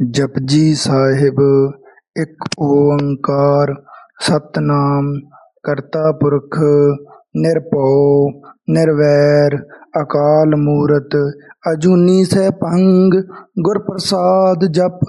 ਜਪਜੀ ਸਾਹਿਬ, ਇੱਕ ਓੰਕਾਰ, ਸਤਨਾਮ, ਕਰਤਾ ਪੁਰਖ, ਨਿਰਭਉ, ਨਿਰਵੈਰ, ਅਕਾਲ ਮੂਰਤ, ਅਜੂਨੀ ਸੈਭੰਗ ਗੁਰ ਪ੍ਰਸਾਦ ਜਪ,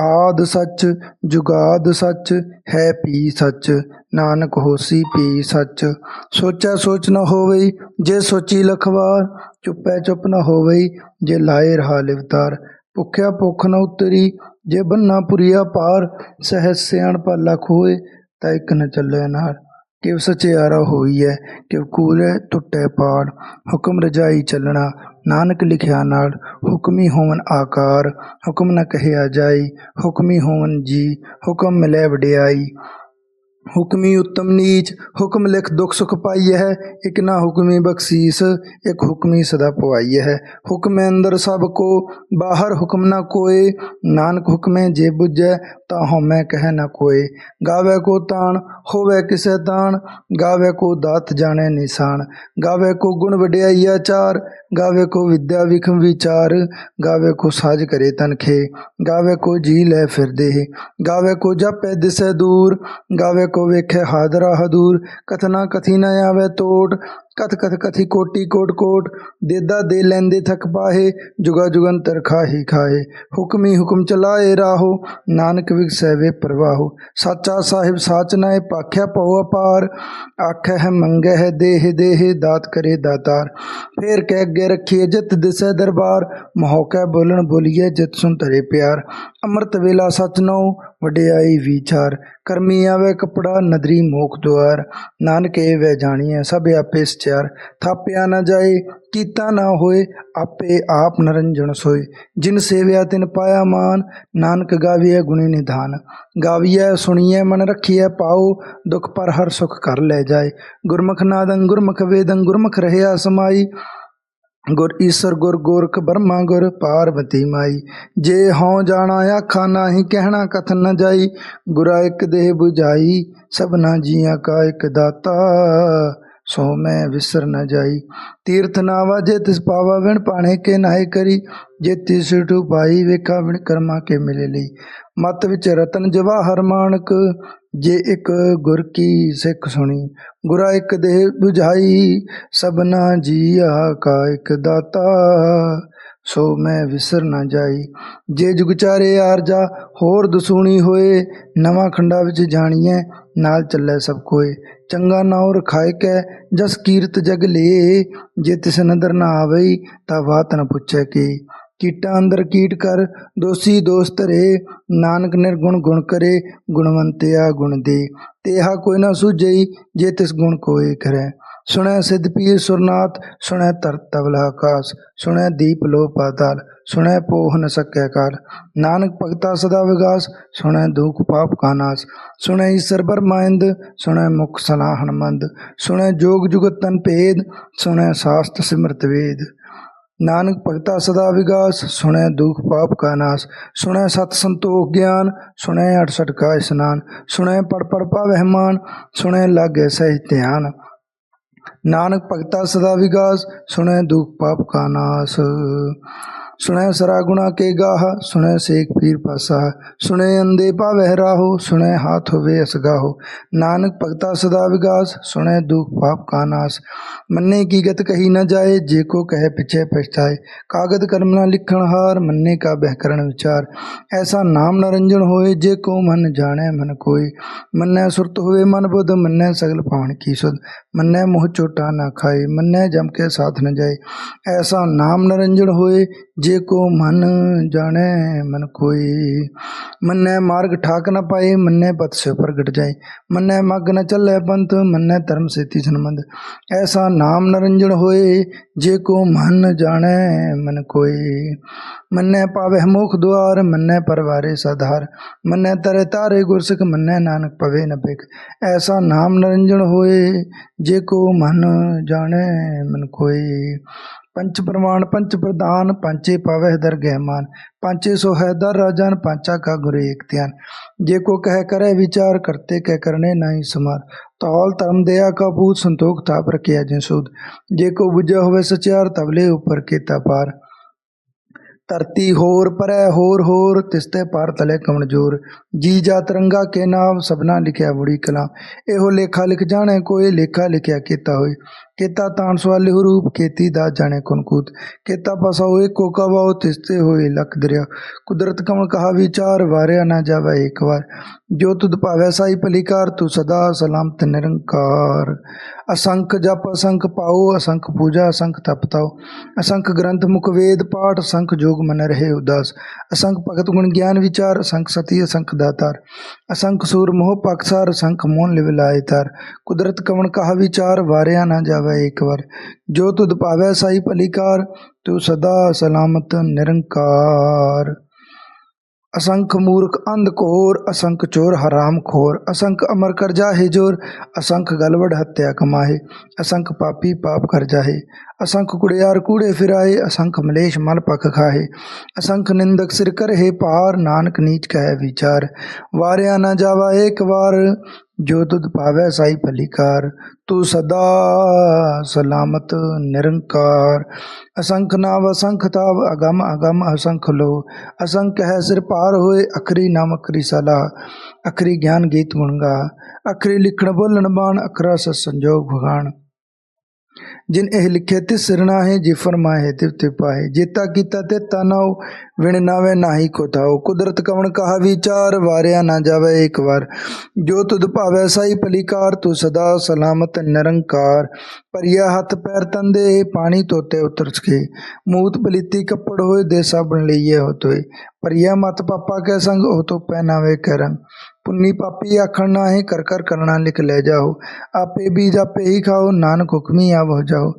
ਆਦ ਸੱਚ, ਜੁਗਾਦ ਸੱਚ, ਹੈ ਪੀ ਸੱਚ, ਨਾਨਕ ਹੋਸੀ ਪੀ ਸੱਚ। ਸੋਚੈ ਸੋਚ ਨ ਹੋਵੇ ਜੇ ਸੋਚੀ ਲਖਵਾਰ, ਚੁੱਪੈ ਚੁੱਪ ਨ ਹੋਵੇ ਜੇ ਲਾਏ ਰਹਾ ਲਿਵਤਾਰ। ਭੁਖਿਆ ਭੁੱਖ ਨ ਉਤਰੀ, ਜੇ ਬੰਨਾ ਪੁਰੀਆ ਪਾਰ, ਸਹਿਜ ਸਿਆਣਪ ਲਖ ਹੋਏ ਤਾਂ ਇੱਕ ਨ ਚੱਲੇ ਨਾਰ। ਕਿਵ ਸਚਿਆਰਾ ਹੋਈਐ, ਕਿਵ ਕੂਲੇ ਟੁੱਟੇ ਪਾੜ ਹੁਕਮ ਰਜਾਈ ਚੱਲਣਾ, ਨਾਨਕ ਲਿਖਿਆ ਨਾਲ। ਹੁਕਮੀ ਹੋਵਨ ਆਕਾਰ, ਹੁਕਮ ਨ ਕਹਿਆ ਜਾਈ। ਹੁਕਮੀ ਹੋਵਨ ਜੀ, ਹੁਕਮ ਮਿਲੇ ਵਡਿਆਈ। ਹੁਕਮੀ ਉਤਮ ਨੀਚ, ਹੁਕਮ ਲਿਖ ਦੁਖ ਸੁਖ ਪਾਈਐ ਹੈ, ਇਕ ਨਾ ਹੁਕਮੀ ਬਖਸ਼ੀਸ, ਇਕ ਹੁਕਮੀ ਸਦਾ ਪਵਾਈਐ ਹੈ। ਹੁਕਮ ਅੰਦਰ ਸਭ ਕੋ, ਬਾਹਰ ਹੁਕਮ ਨਾ ਕੋਏ, ਨਾਨਕ ਹੁਕਮੇ ਜੇ ਬੁਝੈ, ਤਾਂ ਹਉਮੈ ਕਹਿ ਨਾ ਕੋਏ। ਗਾਵੇ ਕੋ ਤਾਣ, ਹੋਵੇ ਕਿਸੈ ਤਾਣ, ਗਾਵੇ ਕੋ ਦਾਤ ਜਾਣੈ ਨਿਸ਼ਾਨ। ਗਾਵੇ ਕੋ ਗੁਣ ਵਡਿਆਈ ਆਚਾਰ, ਗਾਵੇ ਕੋ ਵਿਦਿਆ ਵਿਖਮ ਵਿਚਾਰ, ਗਾਵੇ ਕੋ ਸਾਜ ਕਰੇ ਤਨਖੇ ਗਾਵੇ ਕੋ ਜੀ ਲੈ ਫਿਰਦੇ ਗਾਵੇ ਕੋ ਜਪੈ ਦਿਸੈ ਦੂਰ, ਗਾਵੇ ਕੋ ਵੇਖੈ ਹਾਦਰਾ ਹਦੂਰ ਕਥਨਾ ਕਥੀ ਨ ਆਵੇ ਤੋਟ। ਕਥ ਕਥ ਕਥੀ ਕੋਟੀ ਕੋਟ ਕੋਟ, ਦੇਦਾ ਦੇ ਲੈਂਦੇ ਥਕ ਪਾਹੇ, ਜੁਗਾ ਜੁਗੰਤਰ ਖਾਹੀ। ਖਾਏ ਹੁਕਮੀ ਹੁਕਮ ਚਲਾਏ ਰਾਹੋ, ਨਾਨਕ ਵਿਗਸੈ ਵੇ ਪ੍ਰਵਾਹੋ। ਸਾਚਾ ਸਾਹਿਬ ਸਾਚ ਨਾਏ, ਪਾਖਿਆ ਪਉ ਅਪਾਰ। ਆਖੈ ਹੈ ਮੰਗੈ ਹੈ ਦੇਹ ਦੇਹ, ਦਾਤ ਕਰੇ ਦਾਤਾਰ। ਫੇਰ ਕਹਿ ਅੱਗੇ ਰੱਖੀਏ ਜਿਤ ਦਿਸੈ ਦਰਬਾਰ। ਮਹੌਕੈ ਬੋਲਣ ਬੋਲੀਏ ਜਿਤ ਸੁਨ ਧਰੇ ਪਿਆਰ। ਅੰਮ੍ਰਿਤ ਵੇਲਾ ਸਚ ਨਉ ਵਡਿਆਈ ਵਿਚਾਰ। ਕਰਮੀ ਆਵੇ ਕਪੜਾ, ਨਦਰੀ ਮੋਖ ਦੁਆਰ। ਨਾਨਕ ਏ ਵੈ ਜਾਣੀਐ, ਸਭ ਆਪੇ ਸਚਿਆਰ ਥਾਪਿਆ ਨਾ ਜਾਏ, ਕੀਤਾ ਨਾ ਹੋਏ, ਆਪੇ ਆਪ ਨਰੰਜਣ ਸੋਏ। ਜਿਨ ਸੇਵਿਆ ਤਿਨ ਪਾਇਆ ਮਾਨ, ਨਾਨਕ ਗਾਵੀਐ ਗੁਣੀ ਨਿਧਾਨ। ਗਾਵੀਐ, ਸੁਣੀਐ, ਮਨ ਰੱਖੀਐ ਪਾਉ ਦੁਖ ਪਰ ਹਰ ਸੁਖ ਕਰ ਲੈ ਜਾਏ। ਗੁਰਮੁਖ ਨਾਦੰ ਗੁਰਮੁਖ ਵੇਦੰ, ਗੁਰਮੁਖ ਰਹਿਆ ਸਮਾਈ। ਗੁਰ ਈਸਰ ਗੁਰ ਗੋਰਖ ਬਰਮਾ ਗੁਰ ਪਾਰਵਤੀ ਮਾਈ। ਜੇ ਹਉ ਜਾਣਾ ਆਖਾ ਨਾਹੀ, ਕਹਿਣਾ ਕਥਨ ਨ ਜਾਈ। ਗੁਰਾ ਇੱਕ ਦੇਹ 부ਝਾਈ ਸਭਨਾ ਜੀਆਂ ਕਾ ਇੱਕ ਦਾਤਾ। ਸੋ ਮੈਂ ਵਿਸਰ ਨਾ ਜਾਈ। ਤੀਰਥ ਨਾ ਜੇ ਤਿਸ ਪਾਵਾ ਵਿਣ ਪਾਣੇ ਕੇ ਨਾਏ ਕਰੀ। ਜੇ ਤਿਸ ਟੂ ਪਾਈ ਵੇਖਾ ਵਿਣ, ਕਰਮਾ ਕੇ ਮਿਲੇ ਲਈ। ਮਤ ਵਿੱਚ ਰਤਨ ਜਵਾਹਰ ਮਾਨਕ ਜੇ ਇੱਕ ਗੁਰ ਕੀ ਸਿੱਖ ਸੁਣੀ। ਗੁਰਾ ਇੱਕ ਦੇਹ 부ਝਾਈ ਸਭਨਾ ਜੀਆ ਕਾ ਇੱਕ ਦਾਤਾ। ਸੋ ਮੈਂ ਵਿਸਰ ਨਾ ਜਾਈ। ਜੇ ਜੁਗ ਚਾਰੇ ਆਰਜਾ ਹੋਰ ਦਸੂਣੀ ਹੋਏ, ਨਵਾਂ ਖੰਡਾ ਵਿੱਚ ਜਾਣੀਐ, ਨਾਲ ਚੱਲੇ ਸਭ ਕੋਏ। ਚੰਗਾ ਨਾਉ ਰਖਾਇ ਕੈ, ਜਸ ਕੀਰਤ ਜਗ ਲੇ। ਜੇ ਤਿਸ ਨਦਰ ਨਾ ਆਵਈ, ਤਾਂ ਬਾਤ ਨ ਪੁੱਛੈ ਕੀ। ਕੀਟਾਂ ਅੰਦਰ ਕੀਟ ਕਰ, ਦੋਸੀ ਦੋਸਤ ਰੇ ਨਾਨਕ ਨਿਰਗੁਣ ਗੁਣ ਕਰੇ, ਗੁਣਵੰਤਿਆ ਗੁਣ ਦੇ। ਤੇਹਾ ਕੋਈ ਨਾ ਸੁਝਈ, ਜੇ ਤਿਸ ਗੁਣ ਕੋਏ ਕਰੈ। ਸੁਣੈ ਸਿਧ ਪੀਰ ਸੁਰਨਾਥ, ਸੁਣੈ ਧਰਤ ਤਵਲ ਆਕਾਸ, ਸੁਣੈ ਦੀਪ ਲੋ ਪਾਤਾਲ, ਸੁਣੈ ਪੋਹ ਨ ਸਕੈ ਕਾਲ। ਨਾਨਕ ਭਗਤਾ ਸਦਾ ਵਿਗਾਸ, ਸੁਣੈ ਦੁਖ ਪਾਪ ਕਾ ਨਾਸ। ਸੁਣੈ ਈਸਰ ਬਰਮਾਇੰਦ ਸੁਣੈ ਮੁਖ ਸਲਾਹਣ ਮੰਦ ਸੁਣੈ ਜੋਗ ਜੁਗਤ ਤਨ ਭੇਦ, ਸੁਣੈ ਸਾਸਤ ਸਿਮਰਤ ਵੇਦ। ਨਾਨਕ ਭਗਤਾ ਸਦਾ ਵਿਗਾਸ, ਸੁਣੈ ਦੁਖ ਪਾਪ ਕਾ ਨਾਸ। ਸੁਣੈ ਸਤ ਸੰਤੋਖ ਗਿਆਨ, ਸੁਣੈ 68 ਕਾ ਇਸਨਾਨ। ਸੁਣੈ ਪੜ ਪੜ ਪਾਵਹਿ ਮਾਨ, ਸੁਣੈ ਲਾਗੇ ਸਹਿ ਧਿਆਨ। ਨਾਨਕ ਭਗਤਾ ਸਦਾ ਵਿਗਾਸ ਸੁਣੈ ਦੁਖ ਪਾਪ ਕਾ ਨਾਸ। ਸੁਣੈ ਸਰਾ ਗੁਣਾ ਕੇ ਗਾਹ, ਸੁਣੈ ਸੇਖ ਪੀਰ ਪਾਸਾ, ਸੁਣੈ ਅੰਦੇ ਪਾਵਹਿ ਰਾਹੋ, ਸੁਣੈ ਹਾਥ ਹੋਵੇ ਅਸਗਾਹੋ ਨਾਨਕ ਭਗਤਾ ਸਦਾ ਵਿਗਾਸ, ਸੁਣੈ ਦੁਖ ਪਾਪ ਕਾ ਨਾਸ। ਮੰਨੇ ਕੀ ਗਤ ਕਹੀ ਨਾ ਜਾਏ, ਜੇ ਕੋ ਕਹੇ ਪਿਛੇ ਪਛਤਾਏ। ਕਾਗਦ ਕਰਮ ਨਾ ਲਿਖਣ ਹਾਰ, ਮੰਨੇ ਕਾ ਬਹਿਕਰਨ ਵਿਚਾਰ। ਐਸਾ ਨਾਮ ਨਰੰਜਨ ਹੋਏ, ਜੇ ਕੋ ਮਨ ਜਾਣੈ ਮਨ ਕੋਈ ਮੰਨੈ ਸੁਰਤ ਹੋਵੇ ਮਨ ਬੁੱਧ, ਮੰਨੈ ਸਗਲ ਪਾਣ ਕੀ ਸੁਧ। ਮੰਨੈ ਮੋਹ ਚੋਟਾ ਨਾ ਖਾਏ, ਮੰਨੈ ਜਮ ਕੇ ਸਾਥ ਨ ਜਾਏ। ਐਸਾ ਨਾਮ ਨਰੰਜਨ ਹੋਏ ਜੇ ਕੋ ਮਨ ਜਾਣੈ, ਮਨ ਕੋਈ। ਮੰਨੈ ਮਾਰਗ ਠਾਕ ਨ ਪਾਏ, ਮੰਨੈ ਪਤ ਸੇ ਪ੍ਰਗਟ ਜਾਏ। ਮੰਨੈ ਮਗ ਨ ਚੱਲੇ ਪੰਥ, ਮੰਨੈ ਧਰਮ ਸੇਤੀ ਸੰਬੰਧ। ਐਸਾ ਨਾਮ ਨਰੰਜਨ ਹੋਏ, ਜੇ ਕੋ ਮਨ ਜਾਣੈ, ਮਨ ਕੋਈ। ਮੰਨੈ ਪਾਵਹਿ ਮੁਖ ਦੁਆਰ, ਮੰਨੈ ਪਰਵਾਰੇ ਸਧਾਰ। ਮੰਨੈ ਤਰੇ ਤਾਰੇ ਗੁਰਸਿਖ, ਮੰਨੈ ਨਾਨਕ ਪਵੇ ਨ ਬਿਕ ਐਸਾ ਨਾਮ ਨਰੰਜਨ ਹੋਏ, ਜੇ ਕੋ ਮਨ ਜਾਣੈ, ਮਨ ਕੋਈ। ਪੰਚ ਪ੍ਰਮਾਣ ਪੰਚ ਪ੍ਰਦਾਨ ਪੰਚੇ ਪਾਵਹਿ ਦਰਗਹਿ ਮਾਨ, ਪੰਚੇ ਸੋ ਹੈ ਦਰ ਰਾਜਨ, ਪੰਚਾ ਕਾ ਗੁਰ ਏਕ ਧਿਆਨ। ਜੇ ਕੋ ਕਹਿ ਕਰੇ ਵਿਚਾਰ, ਕਰਤੇ ਕਹਿ ਕਰਨੇ ਨਹੀਂ ਸਮਾਰ ਤੌਲ ਧਰਮ ਦਇਆ ਕਾ ਪੂਤ ਸੰਤੋਖ ਤਾਪ ਰਖਿਆ ਜਿਨ ਸੂਦ ਜੇ ਕੋ ਬੁਝਿਆ ਹੋਵੇ ਸਚਿਆਰ ਤਵਲੇ ਉਪਰ ਕੀਤਾ ਪਾਰ। ਧਰਤੀ ਹੋਰ ਪਰੈ, ਹੋਰ ਹੋਰ ਤਿਸਤੇ ਪਾਰ ਤਲੇ ਕਮਣਜ਼ੋਰ ਜੀ ਜਾ ਤਰੰਗਾ ਕੇ ਨਾਮ, ਸਭਨਾ ਲਿਖਿਆ ਬੁੜੀ ਕਲਾ ਇਹੋ ਲੇਖਾ ਲਿਖ ਜਾਣੇ, ਕੋਈ ਲੇਖਾ ਲਿਖਿਆ ਕੀਤਾ ਹੋਈ ਕੀਤਾ ਤਾਣ ਸਵਾਲੇ ਰੂਪ, ਕੀਤੀ ਦਾ ਜਾਣੇ ਕੁਨਕੂਤ ਕੇਤਾ। ਪਸਾ ਹੋਏ ਕੋਕਾ ਵਾਓ ਤਿਸਤੇ ਹੋਏ ਲਖ ਦਰਿਆ। ਕੁਦਰਤ ਕਮਲ ਕਹਾ ਵਿਚਾਰ, ਵਾਰਿਆ ਨਾ ਜਾਵੇ ਇੱਕ ਵਾਰ। ਜੋ ਤੁਧ ਭਾਵੈ ਸਾਈ ਭਲੀਕਾਰ, ਤੂੰ ਸਦਾ ਸਲਾਮਤ ਨਿਰੰਕਾਰ। ਅਸੰਖ ਜਪ, ਅਸੰਖ ਪਾਓ, ਅਸੰਖ ਪੂਜਾ, ਅਸੰਖ ਤਪਤਾਓ ਅਸੰਖ ਗ੍ਰੰਥ, ਮੁਖ ਵੇਦ, ਪਾਠ, ਅਸੰਖ ਜੋਗ ਮਨ ਰਹੇ ਉਦਾਸ। ਅਸੰਖ ਭਗਤ ਗੁਣ ਗਿਆਨ ਵਿਚਾਰ, ਅਸੰਖ ਸਤੀ, ਅਸੰਖ ਦਾਤਾਰ। ਅਸੰਖ ਸੂਰ ਮੋਹ ਪਕਸਾਰ ਅਸੰਖ ਮੋਨ ਲਿਵ ਲਾਏ ਤਾਰ। ਕੁਦਰਤ ਕਵਣ ਕਹਾ ਵਿਚਾਰ, ਵਾਰਿਆ ਨਾ ਜਾਵੇ ਇੱਕ ਵਾਰ। ਜੋ ਤੁਧ ਭਾਵੈ ਸਾਈ ਭਲੀਕਾਰ, ਤੂੰ ਸਦਾ ਸਲਾਮਤ ਨਿਰੰਕਾਰ। ਅਸੰਖ ਮੂਰਖ ਅੰਧ ਕੋਰ ਅਸੰਖ ਚੋਰ ਹਰਾਮ ਖੋਰ। ਅਸੰਖ ਅਮਰ ਕਰ ਜਾਹੇ ਜੋਰ, ਅਸੰਖ ਗਲਵੜ ਹੱਤਿਆ ਕਮਾਹੇ। ਅਸੰਖ ਪਾਪੀ ਪਾਪ ਕਰ ਜਾਹੇ। ਅਸੰਖ ਕੁੜਿਆਰ ਕੂੜੇ ਫਿਰਾਏ, ਅਸੰਖ ਮਲੇਸ਼ ਮਲ ਪਖ ਖਾਹੇ। ਅਸੰਖ ਨਿੰਦਕ ਸਿਰ ਕਰਹਿ ਪਾਰ ਨਾਨਕ ਨੀਚ ਕਹਿ ਵਿਚਾਰ। ਵਾਰਿਆ ਨਾ ਜਾਵਾ ਏਕ ਵਾਰ ਜੋ ਤੁਧ ਪਾਵੈ ਸਾਈ ਭਲੀਕਾਰ, ਤੂੰ ਸਦਾ ਸਲਾਮਤ, ਨਿਰੰਕਾਰ। ਅਸੰਖ ਨਾਵ ਅਸੰਖ ਤਾਵ, ਅਗਮ ਅਗਮ ਅਸੰਖ ਲੋ। ਅਸੰਖ ਹੈ ਸਿਰ ਪਾਰ ਹੋਏ, ਅਖਰੀ ਨਾਮ ਅਖਰੀ ਸਲਾ ਅਖਰੀ ਗਿਆਨ ਗੀਤ ਗੁਣਗਾ ਅਖਰੀ ਲਿਖਣ ਬੋਲਣ ਬਾਣ, ਅਖਰਾ ਸਤ ਸੰਜੋਗ ਭਗਾਨ ਜਿਨ ਇਹ ਲਿਖੇ ਤਿਸ ਸਿਰਣਾ ਹੈ ਜੇ ਫਰਮਾਏ ਤਿਵ ਤੇ ਪਾਏ ਜੇਤਾ ਕੀਤਾ ਤੇ ਤਨਾਉ ਵਿਣ ਨਾਵੇ ਨਾਹੀ ਕੋ ਥਾਉ। ਕੁਦਰਤ ਕਵਣ ਕਹਾ ਵਿਚਾਰ, ਵਾਰਿਆ ਨਾ ਜਾਵੇ ਇੱਕ ਵਾਰ। ਜੋ ਤੁਧ ਭਾਵੈ ਸਾਈ ਭਲੀਕਾਰ, ਤੂੰ ਸਦਾ ਸਲਾਮਤ ਨਿਰੰਕਾਰ। ਪਰਿਆ ਹੱਥ ਪੈਰ ਤੰਦੇ, ਪਾਣੀ ਤੋਤੇ ਉਤਰ ਸਕੇ। ਮੂਤ ਪਲੀਤੀ ਕੱਪੜ ਹੋਏ ਦੇ ਸਾਬਣ ਲਈਏ ਹੋਤੋਏ। ਪਰਿਆ ਮਤ ਪਾਪਾ ਕੇ ਸੰਗ, ਉਹ ਤੋ ਪਹਿਨਾਵੇ ਕੇ ਰੰਗ। ਪੁੰਨੀ ਪਾਪੀ ਆਖਣ ਨਾ ਹੈ ਕਰ ਕਰ ਕਰਣਾ ਲਿਖ ਲੈ ਜਾਓ। ਆਪੇ ਬੀਜ ਆਪੇ ਹੀ ਖਾਓ, ਨਾਨਕ ਹੁਕਮੀ ਆਵ ਜਾਓ।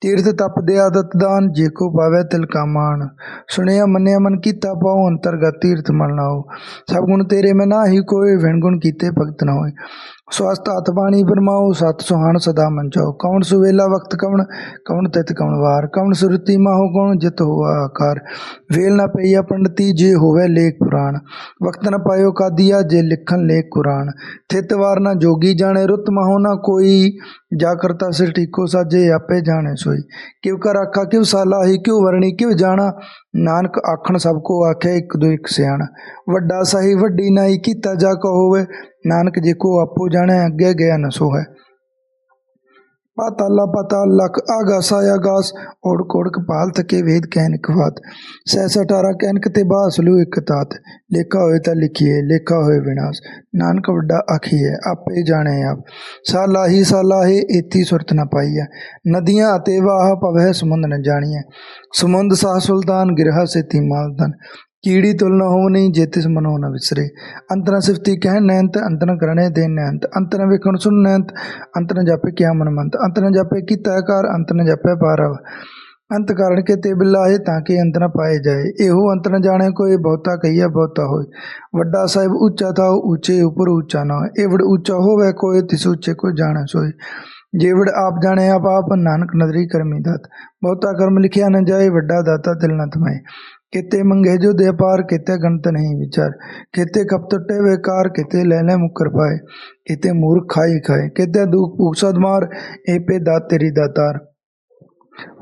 ਤੀਰਥ ਤਪ ਦੇ ਆਦਤ ਦਾਨ, ਜੇ ਕੋ ਪਾਵੇ ਤਿਲ ਕਾ ਮਾਨ ਸੁਣਿਆ ਮੰਨਿਆ ਮਨ ਕੀਤਾ ਪਾਉ ਅੰਤਰਗਤ ਤੀਰਥ ਮਨ ਲਾਓ। ਸਭ ਗੁਣ ਤੇਰੇ ਮੈਂ ਨਾਹੀ ਕੋਏ ਵਿਣ ਗੁਣ ਕੀਤੇ ਭਗਤ ਨਾ ਹੋਏ। ਸਵਸਤ ਹੱਥ ਬਾਣੀ ਬਰਮਾਓ ਸਤ ਸੁਹਾਣ ਸਦਾ ਮਨ ਚਾਓ ਕੌਣ ਸੁਵੇਲਾ ਵਕਤ ਕਵਣ, ਕੌਣ ਤਿਤ ਕਵਣ ਵਾਰ। ਕੌਣ ਸੁਰਤੀ ਮਾਹੋ, ਕੌਣ ਜਿਤ ਹੋਆ ਆਕਾਰ। ਵੇਲ ਨਾ ਪਈਆ ਪੰਡਤੀ, ਜੇ ਹੋਵੇ ਲੇਖ ਪੁਰਾਣ। ਵਕਤ ਨ ਪਾਇਓ ਕਾਦੀਆ, ਜੇ ਲਿਖਣ ਲੇਖ ਕੁਰਾਨ। ਥਿਤ ਵਾਰ ਨਾ ਜੋਗੀ ਜਾਣੇ, ਰੁੱਤ ਮਹੋ ਨਾ ਕੋਈ। ਜਾ ਕਰਤਾ ਸਿਰ ਟੀਕੋ ਸਾਜੇ, ਆਪੇ ਜਾਣੇ ਸੋਈ। ਕਿਉ ਕਰ ਆਖਾ ਕਿਉ ਸਾਲਾ ਹੀ ਕਿਉ ਵਰਣੀ ਕਿਉ ਜਾਣਾ। ਨਾਨਕ ਆਖਣ ਸਭ ਕੋ ਆਖੇ, ਇੱਕ ਦੋ ਇੱਕ ਸਿਆਣਾ। ਵੱਡਾ ਸਹੀ, ਵੱਡੀ ਨਾਈ, ਕੀਤਾ ਜਾ ਕੋ ਹੋਵੇ। ਨਾਨਕ ਜੇਕੋ ਆਪੋ ਜਾਣੇ, ਅੱਗੇ ਗਿਆ ਨ ਸੋ ਹੈ ਪਾਤਾਲਾ ਪਾਤਾਲ ਲਖ ਆਗਾਸ ਆਗਾਸ ਓੜ ਕੋੜ ਕਪਾਲ ਤਕੇ ਵੇਦ ਕਹਿਨ ਕਵਾਤ ਸਹਿਸ 18 ਕਹਿਨ ਕਤੇ ਬਾਸ ਲੂ ਇਕ ਤਾਤ। ਲੇਖਾ ਹੋਏ ਤਾਂ ਲਿਖੀਏ ਲੇਖਾ ਹੋਏ ਵਿਨਾਸ਼। ਨਾਨਕ ਵੱਡਾ ਆਖੀਏ ਆਪੇ ਜਾਣੇ ਆਪ। ਸਾਲਾ ਹੀ ਸਾਲਾ ਹੈ ਏਤੀ ਸੁਰਤ ਨ ਪਾਈਐ। ਨਦੀਆਂ ਅਤੇ ਵਾਹ ਪਵਹਿ ਸਮੁੰਦ ਨ ਜਾਣੀਐ। ਸਮੁੰਦ ਸਾਹ ਸੁਲਤਾਨ, ਗਿਰਹਾ ਸੇਤੀ ਮਾਲਦਨ ਕੀੜੀ ਤੁਲ ਨ ਹੋਵਨੀ ਜੇ ਤਿਸ ਮਨੋ ਨ ਵਿਸਰੇ। ਅੰਤਰ ਸਿਫਤੀ ਕਹਿ ਨੈਂਤ ਅੰਤਨ ਕਰਣੇ ਦੇ ਨੈਂਤ। ਅੰਤਰ ਵੇਖਣ ਸੁਣ ਨੈਂਤ, ਅੰਤਰ ਜਾਪੇ ਕਿਆ ਮਨ ਮੰਤ। ਅੰਤਰ ਜਾਪੇ ਕੀਤਾ ਕਰ ਅੰਤਰ ਜਾਪੇ ਪਾਰਵ। ਅੰਤ ਕਾਰਣ ਕੇ ਤੇ ਬਿਲਾਏ ਤਾਂ ਕਿ ਅੰਤ ਨ ਪਾਏ ਜਾਏ। ਇਹੋ ਅੰਤ ਨ ਜਾਣੇ ਕੋਈ, ਬਹੁਤਾ ਕਹੀਆ ਬਹੁਤਾ ਹੋਏ। ਵੱਡਾ ਸਾਹਿਬ ਉੱਚਾ ਥਾ ਉੱਚੇ ਉਪਰ ਉੱਚਾ ਨਾ ਹੋਏ। ਏਵੜ ਉੱਚਾ ਹੋਵੇ ਕੋਈ, ਤਿਸ ਉੱਚੇ ਕੋ ਜਾਣੈ ਸੋਏ। ਜੇਵੜ ਆਪ ਜਾਣੇ, ਆਪ ਆਪ ਨਾਨਕ ਨਦਰੀ ਕਰਮੀ ਦਾਤ। ਬਹੁਤਾ ਕਰਮ ਲਿਖਿਆ ਨ ਜਾਏ, ਵੱਡਾ ਦਾਤਾ ਦਿਲ ਨ ਥਮਾਏ ਕਿਤੇ ਮੰਗੇ ਜੋ ਦੇ ਪਾਰ ਕਿਤੇ ਗਣਤ ਨਹੀਂ ਵਿਚਾਰ। ਕਿਤੇ ਕਪ ਟੁੱਟੇ ਵੇਕਾਰ ਕਿਤੇ ਲੈ ਲੈ ਮੁਕਰ ਪਾਏ। ਕਿਤੇ ਮੂਰਖ ਖਾਈ ਖਾਏ। ਕਿਤੇ ਦੁਖ ਭੂਖ ਸਦ ਮਾਰ ਏਪੇ ਦਾਤ ਤੇਰੀ ਦਾਤਾਰ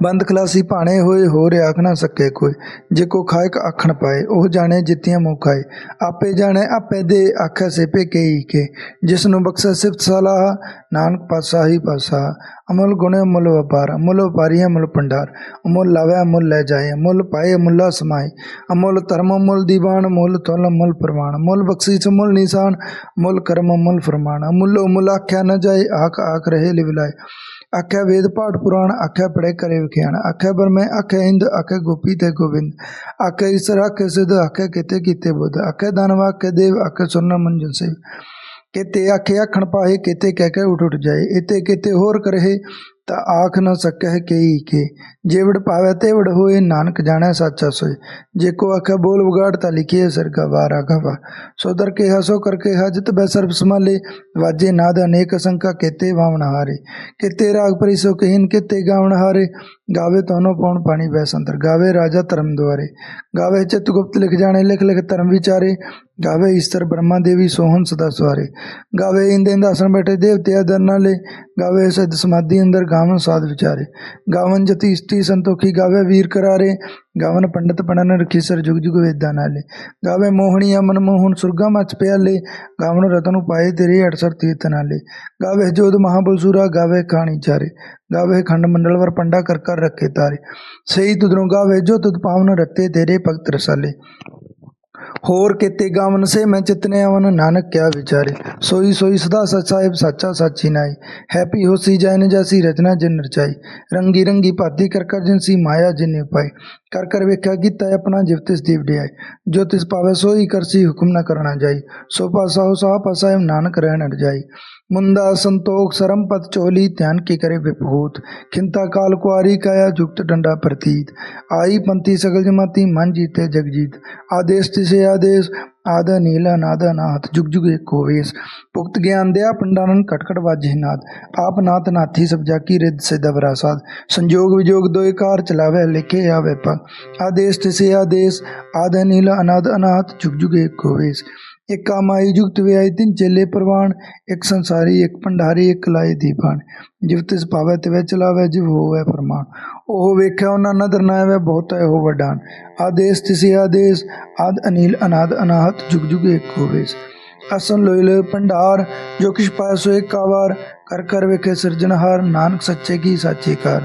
ਬੰਦ ਖਲਾਸੀ ਭਾਣੇ ਹੋਏ ਹੋ ਰਿਆ ਆਖ ਨਾ ਸਕੇ ਕੋਈ। ਜੇ ਕੋ ਖਾਇਕ ਆਖਣ ਪਾਏ, ਉਹ ਜਾਣੇ ਜਿੱਤੀਆਂ ਮੂੰਹ ਖਾਏ ਆਪੇ ਜਾਣੇ, ਆਪੇ ਦੇ ਆਖੇ ਸੇਪੇ ਕਈ ਕੇ। ਜਿਸ ਨੂੰ ਬਖਸ਼ੇ ਸਿਫਤ ਸਲਾਹ, ਨਾਨਕ ਪਾਸਾ ਹੀ ਪਾਸਾ ਅਮਲ ਗੁਣੇ ਮੁੱਲ ਵਪਾਰ, ਮੁੱਲ ਵਪਾਰੀਆਂ ਮੁੱਲ ਭੰਡਾਰ। ਅਮੁੱਲ ਲਾਵੇ, ਮੁੱਲ ਲੈ ਜਾਏ, ਮੁੱਲ ਪਾਏ, ਮੁੱਲਾ ਸਮਾਏ। ਅਮੁੱਲ ਧਰਮ, ਮੁੱਲ ਦੀਵਾਨ, ਮੁੱਲ ਤੁਲ ਮੁੱਲ ਪ੍ਰਮਾਣ। ਮੁੱਲ ਬਖਸ਼ੀਸ਼, ਮੁੱਲ ਨਿਸ਼ਾਨ, ਮੁੱਲ ਕਰਮ, ਮੁੱਲ ਫਰਮਾਨ। ਮੁੱਲੋ ਮੁੱਲ ਆਖਿਆ ਨਾ ਜਾਏ, ਆਖ ਆਖ ਰਹੇ ਲਿਵਲਾਏ। ਆਖਿਆ, ਵੇਦ ਪਾਠ ਪੁਰਾਣ ਆਖਿਆ ਪੜੇ ਕਰੇ ਵਿਖਿਆਣ। ਆਖਿਆ ਬਰਮੈ ਆਖਿਆ, ਇੰਦ ਆਖਿਆ, ਗੋਪੀ ਤੇ ਗੋਬਿੰਦ। ਆਖਿਆ ਈਸਰ ਆਖਿਆ ਸਿਧ ਆਖਿਆ, ਕਿਤੇ ਕੀਤੇ ਬੁੱਧ। ਆਖਿਆ ਦਾਨਵ ਆਖਿਆ, ਦੇਵ ਆਖਿਆ ਸੁਰਨਾ ਮੰਜਨ ਸੇ ਕਿਤੇ ਆਖੇ, ਆਖਣ ਪਾਏ, ਕਿਤੇ ਕਹਿ ਕੇ ਉਠ ਉਠ ਜਾਏ। ਇਤੇ ਕਿਤੇ ਹੋਰ ਕਰਹਿ ਤਾਂ ਆਖ ਨ ਸਕਹਿ ਕਈ ਕੇ। ਜੇਵੜ ਪਾਵੇ ਤੇਵੜ ਹੋਏ, ਨਾਨਕ ਜਾਣੈ ਸਾਚਾ ਸੋਏ। ਜੇ ਕੋ ਆਖੇ ਬੋਲ ਵਿਗਾੜ ਤਾਂ ਲਿਖੀਏ ਸਰਗਾ ਵਾਰਾ ਗਵਾ ਸੋ ਕੇ ਹਸੋ ਕਰਕੇ ਹਜਤ ਬੈ ਸਰਬ ਸਮਾਲੇ ਵਾਜੇ ਨਾਦ ਅਨੇਕ ਸੰਕਾ ਕਿਤੇ ਵਾਵਣ ਹਾਰੇ। ਕਿਤੇ ਰਾਗ ਪਰਿਸੋ ਕਹੀਨ ਕਿਤੇ ਗਾਵਣ ਹਾਰੇ। ਗਾਵੇ ਤੋਨੋ ਪਉਣ ਪਾਣੀ ਬੈ ਸੰਤਰ। ਗਾਵੇ ਰਾਜਾ ਧਰਮ ਦੁਆਰੇ। ਗਾਵੇ ਚਿਤ ਗੁਪਤ ਲਿਖ ਜਾਣੇ, ਲਿਖ ਲਿਖ ਧਰਮ ਵਿਚਾਰੇ। ਗਾਵੇ ਇਸਤਰ ਬ੍ਰਹਮਾ ਦੇਵੀ ਸੋਹਣ ਸਦਾ ਸਵਾਰੇ। ਗਾਵੇ ਇੰਦੇ ਇੰਦ ਆਸਣ ਬੈਠੇ ਦੇਵਤੇ ਦਰ ਨਾਲੇ ਗਾਵੇ ਸਦ ਸਮਾਧੀ ਅੰਦਰ ਗਾਵਨ ਸਾਧ ਵਿਚਾਰੇ। ਗਾਵਨ ਜਤੀ ਇਸਤੀ ਸੰਤੋਖੀ ਗਾਵੇ ਵੀਰ ਕਰਾਰੇ। ਗਾਵਨ ਪੰਡਤ ਪੜਨ ਰਖੀ ਸਰ ਜੁਗ ਜੁਗ ਵੇਦਾਂ ਨਾਲੇ ਗਾਵੇ ਮੋਹਣੀ ਅਮਨ ਮੋਹਨ ਸੁਰਗਾ ਮਚ ਪਿਆਲੇ। ਗਾਵਨ ਰਤਨ ਪਾਏ ਤੇਰੇ ਅਠਸਰ ਤੀਰਥ ਨਾਲੇ। ਗਾਵੇ ਜੋਧ ਮਹਾਬਲਸੂਰਾ ਗਾਵੇ ਖਾਣੀ ਚਾਰੇ। ਗਾਵੇ ਖੰਡ ਮੰਡਲ ਵਰ ਪੰਡਾ ਕਰ ਕਰ ਰੱਖੇ ਤਾਰੇ। ਸਹੀ ਤੁਧਰੋਂ ਗਾਵੇ ਜੋ ਤੁਦ ਪਾਵਨ ਰਤੇ ਤੇਰੇ ਭਗਤ ਰਸਾਲੇ। ਹੋਰ ਕੀਤੇ ਗਾਵਨ ਸੇ ਮੈਂ ਚਿਤਨੇ ਆਵਨ, ਨਾਨਕ ਕਿਆ ਵਿਚਾਰੇ। ਸੋਈ ਸੋਈ ਸਦਾ ਸਚ ਸਾਹਿਬ, ਸਾਚਾ ਸਾਚੀ ਨਾਈ। ਹੈਪੀ ਹੋਸੀ ਜੈਨ ਜੈਸੀ ਰਚਨਾ ਜਿਨ ਰਚਾਈ। ਰੰਗੀ ਰੰਗੀ ਭਾਤੀ ਕਰ ਕਰ ਜਿਨ ਸੀ ਮਾਇਆ ਜਿਨੇ ਪਾਈ। ਕਰ ਕਰ ਵੇਖਿਆ ਕੀਤਾ ਆਪਣਾ ਜਿਵ ਤਿਸ ਦੀ ਵਡਿਆਈ ਜੋ ਤਿਸ ਪਾਵੇ ਸੋਈ ਕਰਸੀ ਹੁਕਮ ਨਾ ਕਰਨਾ ਜਾਈ। ਸੋ ਪਾਸਾ ਹੋ ਸਾ ਪਾਸਾ ਐਮ ਨਾਨਕ ਰਹਿਣ ਅੜ ਜਾਈ ਮੁੰਦਾ ਸੰਤੋਖ ਸਰਮ ਪਤ ਚੋਲੀ, ਧਿਆਨ ਕੀ ਕਰੇ ਵਿਭੂਤ। ਖਿੰਤਾ ਕਾਲ ਕੁਆਰੀ ਕਾਇਆ ਜੁਗਤ ਡੰਡਾ ਪ੍ਰਤੀਤ। ਆਈ ਪੰਤੀ ਸਗਲ ਜਮਾਤੀ, ਮਨ ਜੀਤੇ ਜਗਜੀਤ ਆਦੇਸ਼ ਤਿਸੇ ਆਦੇਸ਼, ਆਦ ਨੀਲਾ ਨਾਦ ਨਾਥ, ਜੁਗ ਜੁਗ ਏਕ ਹੋਵੇਸ ਪੁਖਤ ਗਿਆਨ ਦਿਆ ਪੰਡਾਨਨ ਕਟਕਟ ਵਾਜੇ ਨਾਦ। ਆਪ ਨਾਥ ਨਾਥੀ ਸਭ ਜਾਕੀ ਰਿਦ ਸਿਧ। ਵਰਾਸਾਦ ਸੰਜੋਗ ਵਿਜੋਗ ਦੋਇ ਕਾਰ ਚਲਾਵੇ, ਲਿਖੇ ਆਵੇ ਪਗ ਆਦੇਸ਼ ਤਿਸੇ ਆਦੇਸ਼, ਆਦ ਨੀਲਾ ਅਨਾਦ ਅਨਾਥ, ਜੁਗ ਜੁਗ ਏਕ ਹੋਵੇਸ ਇੱਕ ਕਾਮਾਈ ਜੁਗਤ ਵਿਆਈ ਤਿੰਨ ਚੇਲੇ ਪ੍ਰਵਾਨ ਇੱਕ ਸੰਸਾਰੀ ਇੱਕ ਭੰਡਾਰੀ ਇੱਕ ਲਾਏ ਦੀਪਾਨ ਜਿਵ ਤਿਸ ਭਾਵੈ ਤਿਵੈ ਚਲਾਵੇ ਜਿਵ ਹੋਵੇ ਫਰਮਾਨ ਉਹ ਵੇਖਿਆ ਉਹਨਾਂ ਨਦਰ ਨਾ ਆਵੇ ਬਹੁਤ ਹੈ ਉਹ ਵਡਾਨ ਆਦੇਸ਼ ਤਿਸੇ ਆਦੇਸ਼ ਆਦ ਅਨੀਲ ਅਨਾਦ ਅਨਾਹਤ ਜੁਗ ਜੁਗ ਇੱਕ ਹੋਵੇਸ ਅਸਨ ਲੋਇਲ ਭੰਡਾਰ ਜੋ ਕਿਛ ਪਾਇ ਸੋ ਏਕ ਕਾਵਾਰ ਕਰ ਕਰ ਵੇਖੇ ਸਿਰਜਣਹਾਰ ਨਾਨਕ ਸੱਚੇ ਕੀ ਸਾਚੇ ਕਰ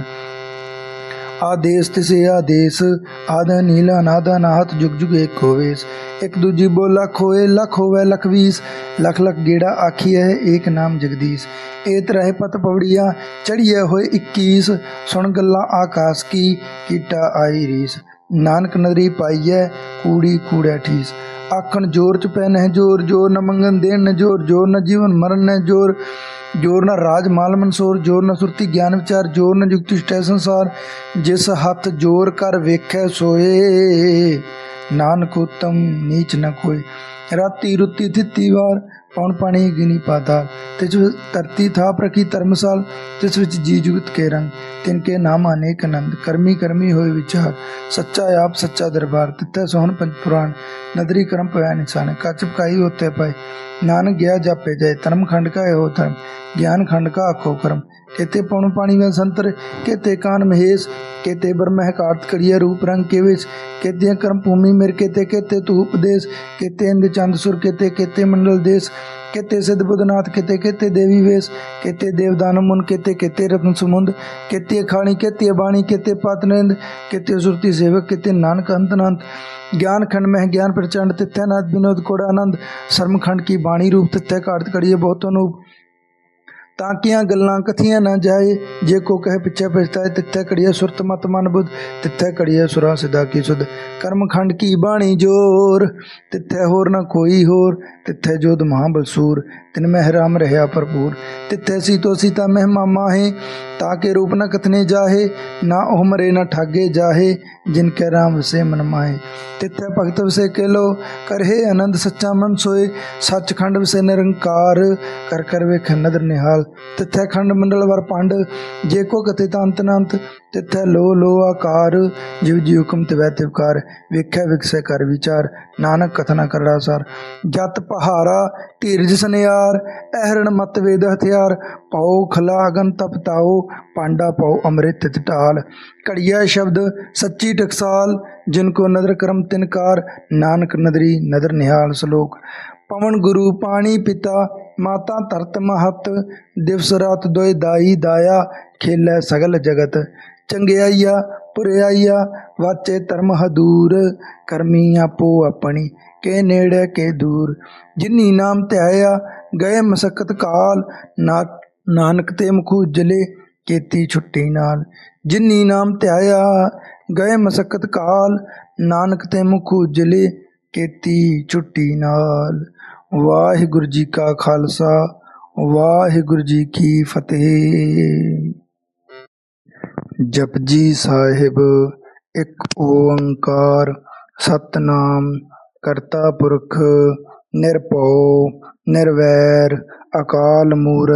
ਆਦੇਸ ਤਿਸੇ ਆਦੇਸ, ਆਦ ਨੀਲ ਅਨਾਦ ਅਨਾਹਤ ਜੁਗ ਜੁਗ ਏਕ ਹੋਵੇਸ। ਇੱਕ ਦੂਜੀ ਬੋ ਲੱਖ ਹੋਏ ਹੋਵੇ ਲਖ ਲਖ ਲਖ ਗੇੜਾ ਆਖੀ ਹੈ ਏਕ ਨਾਮ ਜਗਦੀਸ਼। ਏਤ ਰਹਿ ਪਤ ਪਵੜੀਆਂ ਚੜੀਏ ਹੋਏ 21 ਸੁਣ ਗੱਲਾਂ ਆਕਾਸ ਕੀ, ਕੀਟਾ ਆਈ ਰੀਸ। ਨਾਨਕ ਨਦਰੀ ਪਾਈਐ, ਕੂੜੀ ਕੂੜਾ ਠੀਸ। ਆਖਣ ਜੋਰ ਚ ਪੈ ਨਹਿ ਜੋਰ ਜੋਰ ਨ ਮੰਗਨ ਦੇਣ ਨ ਜੋਰ ਜੋਰ ਨ ਜੀਵਨ ਮਰਨ ਨ ਜੋਰ। ਜੋਰ ਨ ਰਾਜ ਮਾਲ ਮਨਸੂਰ, ਜੋਰ ਨ ਸੁਰਤੀ ਗਿਆਨ ਵਿਚਾਰ, ਜੋਰ ਨ ਜੁਗਤੀ ਸਟੈ ਸੰਸਾਰ, ਜਿਸ ਹੱਥ ਜੋਰ ਕਰ ਵੇਖੈ ਸੋਏ। ਨਾਨਕ ਉਤਮ, ਨੀਚ ਨ ਕੋਈ ਰਾਤੀ ਰੁੱਤੀ ਥਿੱਤੀ ਵਾਰ ਪੌਣ ਪਾਣੀ ਗਿਨੀ ਪਾਤਾਲ ਤਿਸ ਵਿੱਚ ਧਰਤੀ ਥਾਪ ਰਖੀ ਧਰਮਸਾਲ ਤਿਸ ਵਿੱਚ ਜੀ ਜੁਗਤ ਕੇ ਰੰਗ, ਤਿਨ ਕੇ ਨਾਮ ਅਨੇਕ ਆਨੰਦ ਕਰਮੀ ਕਰਮੀ ਹੋਏ ਵਿਚਾਰ। ਸੱਚਾ ਆਪ ਸੱਚਾ ਦਰਬਾਰ, ਤਿੱਥੇ ਸੋਹਣ ਪੰਜ ਪੁਰਾਣ, ਨਦਰੀ ਕਰਮ ਪਿਆ ਨਿਸ਼ਾਨ, ਕਚ ਪਕਾਈ ਹੋਤੇ ਪਏ। ਨਾਨਕ ਗਿਆ ਜਾਪੇ ਜਾਏ, ਧਰਮ ਖੰਡ ਕਾ ਇਹੋ ਧਰਮ, ਗਿਆਨ ਖੰਡ ਕਾ ਆਖੋ ਕਰਮ। केते पौण पाणी में संतर केते कान महेश केते ब्रह्म कार्त करिय रूप रंग के विच केते कर्म भूमि मेर केते केते तू उपदेश केते इंद चंद सुर केते केते मंडल देश केते सिद्ध बुधनाथ केते केते देवी वेश केते देवदान मुन केते केते रत्न सुमुंद केते खाणी केते बाणी केते पातनंद केते सुरती सेवक केते नानक अंतनांत ज्ञान खंड में ज्ञान प्रचंड तिथ्य नाथ विनोद कोड़ा आनंद शर्म खंड की बाणी रूप तिथ्य कार्त करिए बहुत अनूप ਤਾਂ ਕੀਆਂ ਗੱਲਾਂ ਕਥੀਆਂ ਨਾ ਜਾਏ? ਜੇ ਕੋ ਕਹੇ ਪਿੱਛੇ ਪਛਤਾਏ ਤਿੱਥੇ ਕੜੀਏ ਸੁਰਤ ਮਤ ਮਨ ਬੁੱਧ। ਤਿੱਥੇ ਕੜੀਏ ਸੁਰਾ ਸਿਦਾ ਕੀ ਸੁਧ। ਕਰਮ ਖੰਡ ਕੀ ਬਾਣੀ ਜੋਰ? ਤਿੱਥੇ ਹੋਰ ਨਾ ਕੋਈ ਹੋਰ। ਤਿੱਥੇ ਜੋਦ ਮਹਾਬਲਸੂਰ ਤਿਨ ਮਹਿ ਰਾਮ ਰਹਿਆ ਭਰਪੂਰ। ਤਿੱਥੇ ਸੀਤੋ ਸੀਤਾ ਮਹਿਮਾ ਮਾਹੇ ਤਾਕੇ ਰੂਪ ਨ ਕਥਨੇ ਜਾਹੇ। ਨਾ ਉਹ ਮਰੇ ਨਾ ਠਾਗੇ ਜਾਹੇ। ਜਿਨ ਕੈ ਰਾਮ ਵਸੇ ਮਨ ਮਾਹੇ। ਤਿੱਥੇ ਭਗਤ ਵਸੇ ਕੇ ਲੋ ਕਰਹੇ ਆਨੰਦ ਸੱਚਾ ਮਨ ਸੋਏ। ਸੱਚਖੰਡ ਵਸੇ ਨਿਰੰਕਾਰ। ਕਰ ਕਰ ਵੇਖ ਨਦਰ ਨਿਹਾਲ। ਤਿੱਥੇ ਖੰਡ ਮੰਡਲ ਵਰ ਪੰਡ, ਜੇ ਕੋ ਕਥੇ ਤਾਂ ਅੰਤ ਨਾ ਅੰਤ ਲੋ ਲੋ ਆਕਾਰ ਜਿਵ ਜੀ ਹੁਕਮ ਤਿਵੈ ਤਿਵਕਾਰ ਵੇਖੈ ਵਿਕਸੈ ਕਰ ਵਿਚਾਰ, ਨਾਨਕ ਕਥਨਾ ਕਰੜਾ ਸਾਰ। ਜਤ ਪਹਾਰਾ, ਧੀਰਜ ਸਨਿਆਰ, ਅਹਰਣ ਮਤ ਵੇਦ ਹਥਿਆਰ ਪਾਉ ਖਲਾ ਅਗਨ ਤਪਤਾਓ ਪਾਂਡਾ ਪਾਉ ਅੰਮ੍ਰਿਤ ਟਾਲ ਕੜੀਆ ਸ਼ਬਦ, ਸੱਚੀ ਟਕਸਾਲ, ਜਿਨ ਕੋ ਨਦਰ ਕਰਮ ਤਿਨਕਾਰ ਨਾਨਕ ਨਦਰੀ ਨਦਰ ਨਿਹਾਲ ਸ਼ਲੋਕ। ਪਵਨ ਗੁਰੂ ਪਾਣੀ ਪਿਤਾ ਮਾਤਾ ਧਰਤ ਮਹਤ, ਦਿਵਸ ਰਾਤ ਦੋਇ ਦਾਈ ਦਾਇਆ, ਖੇਲੇ ਸਗਲ ਜਗਤ। ਚੰਗਿਆਈਆ ਪੁਰਿਆਈਆ ਵਾਚੇ ਧਰਮ ਹਦੂਰ, ਕਰਮੀ ਆਪੋ ਆਪਣੀ, ਕੇ ਨੇੜੇ ਕੇ ਦੂਰ। ਜਿਨੀ ਨਾਮ ਧਿਆਇਆ, ਗਏ ਮਸਕਤ ਕਾਲ ਨਾ ਨਾਨਕ ਤੇ ਮੁਖ ਉਜਲੇ, ਕੀਤੀ ਛੁੱਟੀ ਨਾਲ। ਜਿਨੀ ਨਾਮ ਧਿਆਇਆ, ਗਏ ਮਸਕਤ ਕਾਲ, ਨਾਨਕ ਤੇ ਮੁਖ ਉਜਲੇ, ਕੀਤੀ ਛੁੱਟੀ ਨਾਲ। ਵਾਹਿਗੁਰੂ ਜੀ ਕਾ ਖਾਲਸਾ, ਵਾਹਿਗੁਰੂ ਜੀ ਕੀ ਫਤਿਹ। ਜਪਜੀ ਸਾਹਿਬ, ਇੱਕ ਓੰਕਾਰ, ਸਤਨਾਮ, ਕਰਤਾ ਪੁਰਖ, ਨਿਰਭਉ, ਨਿਰਵੈਰ, ਅਕਾਲ ਮੂਰਤ